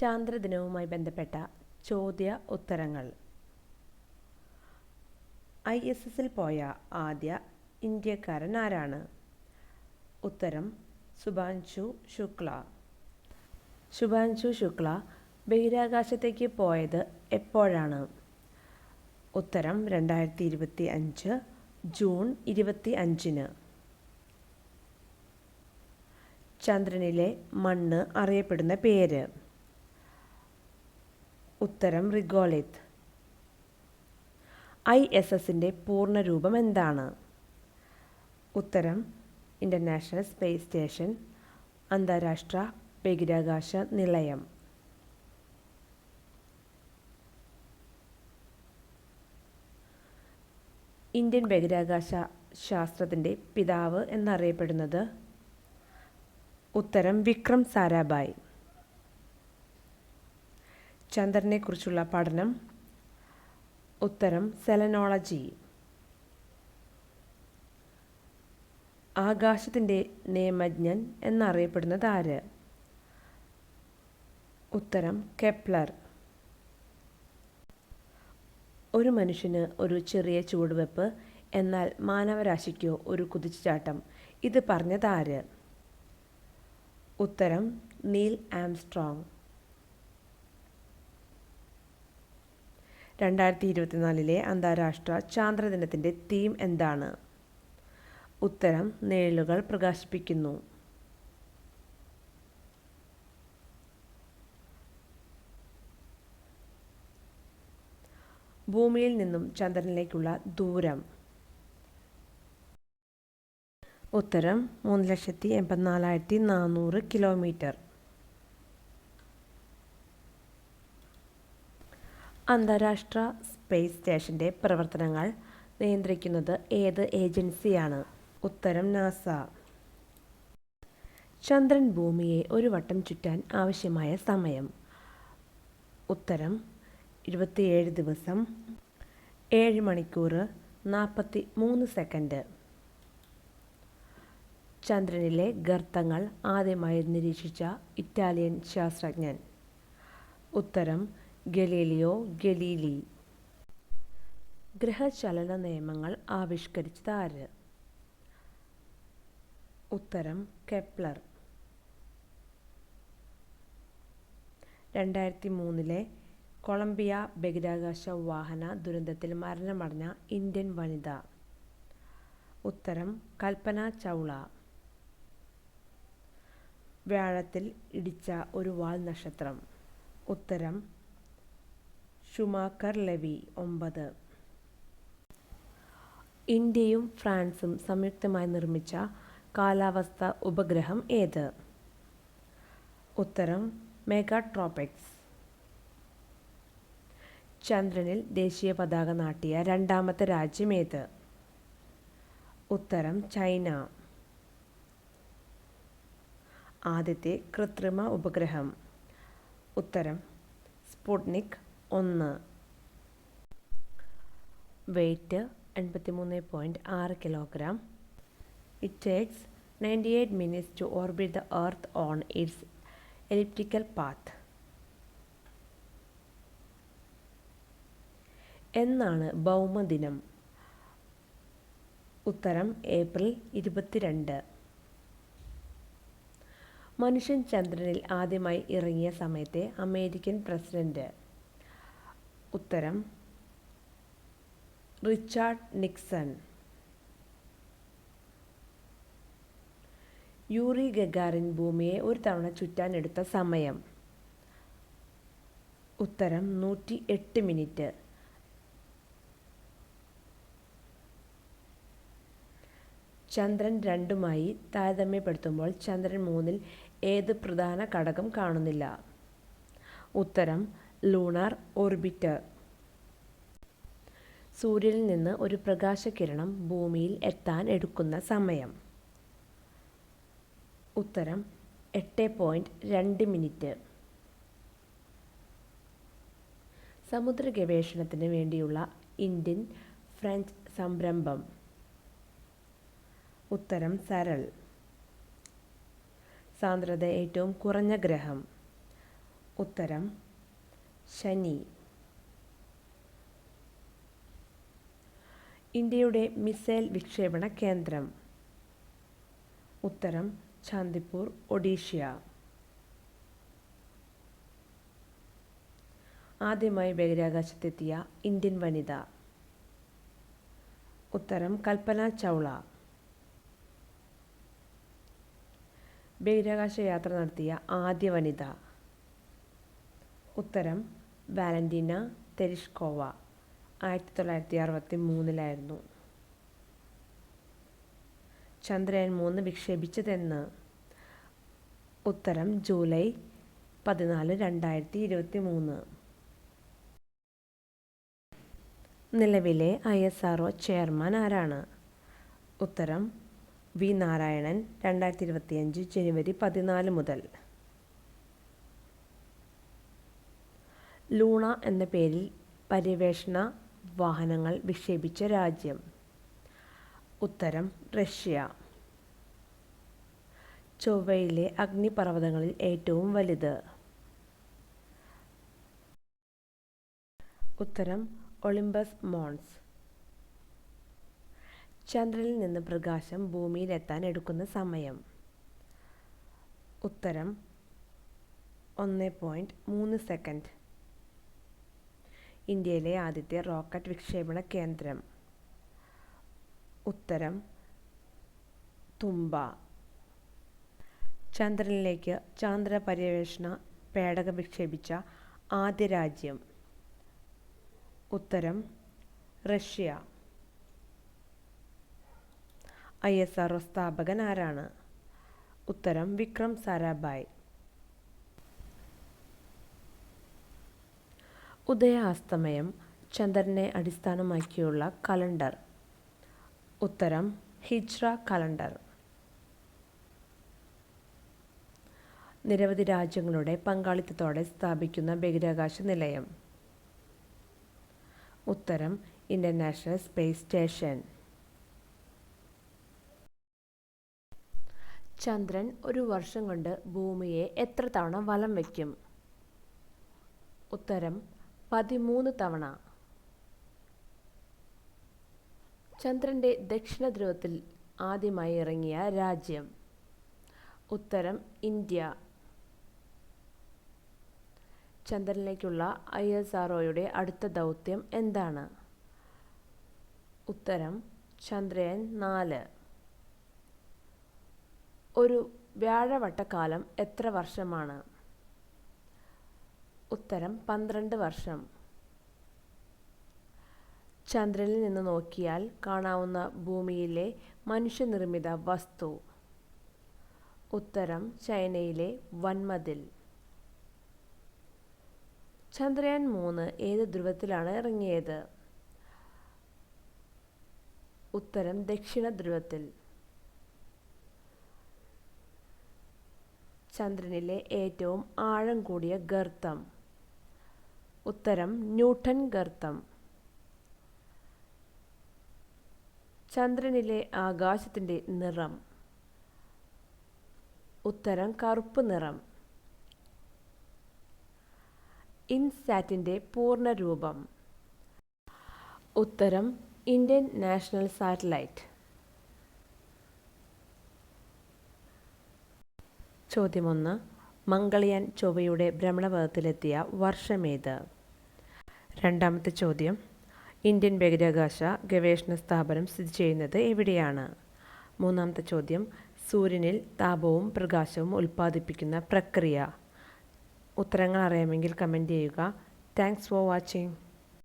ചാന്ദ്രദിനവുമായി ബന്ധപ്പെട്ട ചോദ്യ ഉത്തരങ്ങൾ. ഐ എസ് എസിൽ പോയ ആദ്യ ഇന്ത്യക്കാരൻ ആരാണ്? ഉത്തരം സുഭാൻഷു ശുക്ല. ശുഭാൻഷു ശുക്ല ബഹിരാകാശത്തേക്ക് പോയത് എപ്പോഴാണ്? ഉത്തരം രണ്ടായിരത്തി ഇരുപത്തി അഞ്ച് ജൂൺ ഇരുപത്തി അഞ്ചിന് ചന്ദ്രനിലെ മണ്ണ് അറിയപ്പെടുന്ന പേര്. ഉത്തരം റിഗോളിത്. ഐ എസ് എസിന്റെ പൂർണരൂപം എന്താണ്? ഉത്തരം ഇന്റർനാഷണൽ സ്പേസ് സ്റ്റേഷൻ അന്താരാഷ്ട്ര ബഹിരാകാശ നിലയം. ഇന്ത്യൻ ബഹിരാകാശ ശാസ്ത്രത്തിന്റെ പിതാവ് എന്നറിയപ്പെടുന്നത് ഉത്തരം വിക്രം സാരാഭായ്. ചന്ദ്രനെക്കുറിച്ചുള്ള പഠനം. ഉത്തരം സെലനോളജി. ആകാശത്തിന്റെ നിയമജ്ഞൻ എന്നറിയപ്പെടുന്നത് ആര്? ഉത്തരം കെപ്ലർ. ഒരു മനുഷ്യന് ഒരു ചെറിയ ചുവടുവെപ്പ് എന്നാൽ മാനവരാശിക്കോ ഒരു കുതിച്ചുചാട്ടം. ഇത് പറഞ്ഞതാര് ഉത്തരം നീൽ ആംസ്ട്രോങ്. രണ്ടായിരത്തി ഇരുപത്തിനാലിലെ അന്താരാഷ്ട്ര ചാന്ദ്രദിനത്തിന്റെ തീം എന്താണ്? ഉത്തരം നിഴലുകൾ പ്രകാശിപ്പിക്കുന്നു. ഭൂമിയിൽ നിന്നും ചന്ദ്രനിലേക്കുള്ള ദൂരം. ഉത്തരം മൂന്ന് ലക്ഷത്തി എൺപത്തിനാലായിരത്തി നാനൂറ് കിലോമീറ്റർ. അന്താരാഷ്ട്ര സ്പേസ് സ്റ്റേഷന്റെ പ്രവർത്തനങ്ങൾ നിയന്ത്രിക്കുന്നത് ഏത് ഏജൻസിയാണ്? ഉത്തരം നാസ. ചന്ദ്രൻ ഭൂമിയെ ഒരു വട്ടം ചുറ്റാൻ ആവശ്യമായ സമയം. ഉത്തരം ഇരുപത്തിയേഴ് ദിവസം ഏഴ് മണിക്കൂർ നാൽപ്പത്തി മൂന്ന് സെക്കൻഡ്. ചന്ദ്രനിലെ ഗർത്തങ്ങൾ ആദ്യമായി നിരീക്ഷിച്ച ഇറ്റാലിയൻ ശാസ്ത്രജ്ഞൻ. ഉത്തരം ഗലീലിയോ ഗലീലി. ഗ്രഹചലന നിയമങ്ങൾ ആവിഷ്കരിച്ചത് ആര് ഉത്തരം കെപ്ലർ. രണ്ടായിരത്തി മൂന്നിലെ കൊളംബിയ ബഹിരാകാശ വാഹന ദുരന്തത്തിൽ മരണമടഞ്ഞ ഇന്ത്യൻ വനിത. ഉത്തരം കൽപ്പന ചൗള. വ്യാഴത്തിൽ ഇടിച്ച ഒരു വാൽ നക്ഷത്രം ഉത്തരം ഷുമാക്കർ ലെവി ഒമ്പത്. ഇന്ത്യയും ഫ്രാൻസും സംയുക്തമായി നിർമ്മിച്ച കാലാവസ്ഥ ഉപഗ്രഹം ഏത്? ഉത്തരം മെഗാട്രോപിക്സ്. ചന്ദ്രനിൽ ദേശീയ പതാക നാട്ടിയ രണ്ടാമത്തെ രാജ്യം ഏത്? ഉത്തരം ചൈന. ആദ്യത്തെ കൃത്രിമ ഉപഗ്രഹം. ഉത്തരം സ്പുട്നിക് ഒന്ന്. വെയ്റ്റ് എൺപത്തി മൂന്ന് പോയിന്റ് ആറ് kilogram it takes ninety eight minutes to orbit the earth on its elliptical path എന്നാണ് ഭൗമദിനം. ഉത്തരം ഏപ്രിൽ ഇരുപത്തിരണ്ട്. മനുഷ്യൻ ചന്ദ്രനിൽ ആദ്യമായി ഇറങ്ങിയ സമയത്തെ അമേരിക്കൻ പ്രസിഡന്റ്. ഉത്തരം. Richard Nixon. യൂറി ഗഗാറിൻ ഭൂമിയെ ഒരു തവണ ചുറ്റാനെടുത്ത സമയം. ഉത്തരം നൂറ്റി എട്ട് മിനിറ്റ്. ചന്ദ്രൻ രണ്ടുമായി താരതമ്യപ്പെടുത്തുമ്പോൾ ചന്ദ്രൻ മൂന്നിൽ ഏത് പ്രധാന ഘടകം കാണുന്നില്ല? ഉത്തരം ലൂണാർ ഓർബിറ്റർ. സൂര്യനിൽ നിന്ന് ഒരു പ്രകാശകിരണം ഭൂമിയിൽ എത്താൻ എടുക്കുന്ന സമയം. ഉത്തരം എട്ട് പോയിന്റ് രണ്ട് മിനിറ്റ് സമുദ്ര ഗവേഷണത്തിന് വേണ്ടിയുള്ള ഇന്ത്യൻ ഫ്രഞ്ച് സംരംഭം. ഉത്തരം സരൾ. സാന്ദ്രത ഏറ്റവും കുറഞ്ഞ ഗ്രഹം. ഉത്തരം ശനി. ഇന്ത്യയുടെ മിസൈൽ വിക്ഷേപണ കേന്ദ്രം. ഉത്തരം ചാന്ദിപ്പൂർ ഒഡീഷ്യ ആദ്യമായി ബഹിരാകാശത്തെത്തിയ ഇന്ത്യൻ വനിത. ഉത്തരം കൽപ്പന ചൗള. ബഹിരാകാശ യാത്ര നടത്തിയ ആദ്യ വനിത. ഉത്തരം വാലന്റീന തെരിഷ്കോവ. ആയിരത്തി തൊള്ളായിരത്തി അറുപത്തി മൂന്നിലായിരുന്നു ചന്ദ്രയാൻ മൂന്ന് വിക്ഷേപിച്ചതെന്ന് ഉത്തരം ജൂലൈ പതിനാല് രണ്ടായിരത്തി ഇരുപത്തി മൂന്ന് നിലവിലെ ഐ എസ് ആർ ചെയർമാൻ ആരാണ്? ഉത്തരം വി നാരായണൻ രണ്ടായിരത്തി ഇരുപത്തിയഞ്ച് ജനുവരി പതിനാല് മുതൽ. ലൂണ എന്ന പേരിൽ പര്യവേഷണ വാഹനങ്ങൾ വിക്ഷേപിച്ച രാജ്യം. ഉത്തരം റഷ്യ. ചൊവ്വയിലെ അഗ്നിപർവതങ്ങളിൽ ഏറ്റവും വലുത്. ഉത്തരം ഒളിമ്പസ് മോൺസ്. ചന്ദ്രനിൽ നിന്ന് പ്രകാശം ഭൂമിയിലെത്താൻ എടുക്കുന്ന സമയം. ഉത്തരം ഒന്ന് പോയിന്റ് മൂന്ന് സെക്കൻഡ്. ഇന്ത്യയിലെ ആദ്യത്തെ റോക്കറ്റ് വിക്ഷേപണ കേന്ദ്രം. ഉത്തരം തുമ്പ ചന്ദ്രനിലേക്ക് ചാന്ദ്ര പര്യവേഷണ പേടകം വിക്ഷേപിച്ച ആദ്യ രാജ്യം. ഉത്തരം റഷ്യ. ഐ എസ് ആർ സ്ഥാപകൻ ആരാണ്? ഉത്തരം വിക്രം സാരാഭായ്. ഉദയാസ്തമയം ചന്ദ്രനെ അടിസ്ഥാനമാക്കിയുള്ള കലണ്ടർ. ഉത്തരം ഹിജ്ര കലണ്ടർ. നിരവധി രാജ്യങ്ങളുടെ പങ്കാളിത്തത്തോടെ സ്ഥാപിക്കുന്ന ബഹിരാകാശ നിലയം. ഉത്തരം ഇന്റർനാഷണൽ സ്പേസ് സ്റ്റേഷൻ. ചന്ദ്രൻ ഒരു വർഷം കൊണ്ട് ഭൂമിയെ എത്ര തവണ വലം വയ്ക്കും? ഉത്തരം പതിമൂന്ന് തവണ. ചന്ദ്രന്റെ ദക്ഷിണ ധ്രുവത്തിൽ ആദ്യമായി ഇറങ്ങിയ രാജ്യം. ഉത്തരം ഇന്ത്യ. ചന്ദ്രനിലേക്കുള്ള ഐ എസ് ആർ അടുത്ത ദൗത്യം എന്താണ്? ഉത്തരം ചന്ദ്രയാൻ നാല്. ഒരു വ്യാഴവട്ടക്കാലം എത്ര വർഷമാണ്? ഉത്തരം പന്ത്രണ്ട് വർഷം. ചന്ദ്രനിൽ നിന്ന് നോക്കിയാൽ കാണാവുന്ന ഭൂമിയിലെ മനുഷ്യനിർമ്മിത വസ്തു. ഉത്തരം ചൈനയിലെ വൻമതിൽ. ചന്ദ്രയാൻ മൂന്ന് ഏത് ധ്രുവത്തിലാണ് ഇറങ്ങിയത്? ഉത്തരം ദക്ഷിണ ധ്രുവത്തിൽ. ചന്ദ്രനിലെ ഏറ്റവും ആഴം കൂടിയ ഗർത്തം. ഉത്തരം ന്യൂട്ടൺ ഗർത്തം. ചന്ദ്രനിലെ ആകാശത്തിന്റെ നിറം. ഉത്തരം കറുപ്പ് നിറം. ഇൻസാറ്റിന്റെ പൂർണരൂപം. ഉത്തരം ഇന്ത്യൻ നാഷണൽ സാറ്റലൈറ്റ്. ചോദ്യമൊന്ന് മംഗളയാൻ ചൊവ്വയുടെ ഭ്രമണപഥത്തിലെത്തിയ വർഷമേത്? രണ്ടാമത്തെ ചോദ്യം. ഇന്ത്യൻ ബഹിരാകാശ ഗവേഷണ സ്ഥാപനം സ്ഥിതി ചെയ്യുന്നത് എവിടെയാണ്? മൂന്നാമത്തെ ചോദ്യം. സൂര്യനിൽ താപവും പ്രകാശവും ഉൽപ്പാദിപ്പിക്കുന്ന പ്രക്രിയ. ഉത്തരങ്ങൾ അറിയാമെങ്കിൽ കമന്റ് ചെയ്യുക. Thanks for watching